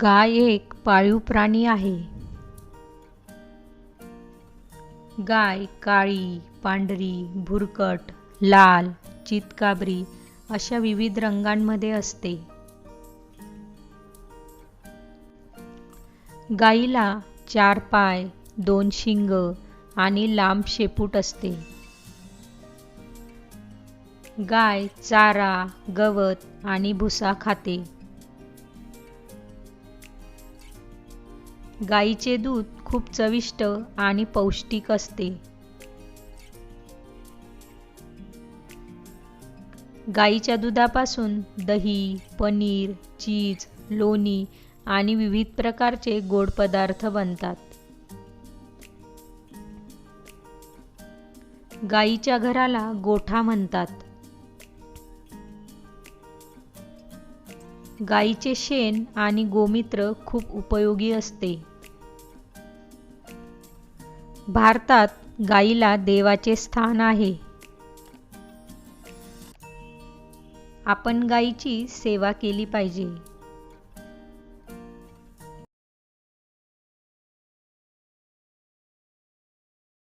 गाय एक पाळीव प्राणी आहे. गाय काळी पांढरी भुरकट लाल चितकाबरी अशा विविध रंगांमध्ये असते. गायीला चार पाय दोन शिंग आणि लांब शेपूट असते. गाय चारा गवत आणि भुसा खाते. गाईचे दूध खूप चविष्ट आणि पौष्टिक असते. गाईच्या दुधापासून दही पनीर चीज लोणी आणि विविध प्रकारचे गोड पदार्थ बनतात. गाईच्या घराला गोठा म्हणतात. गाईचे शेण आणि गोमित्र खूप उपयोगी असते. भारतात गाईला देवाचे स्थान आहे. आपण गाईची सेवा केली पाहिजे.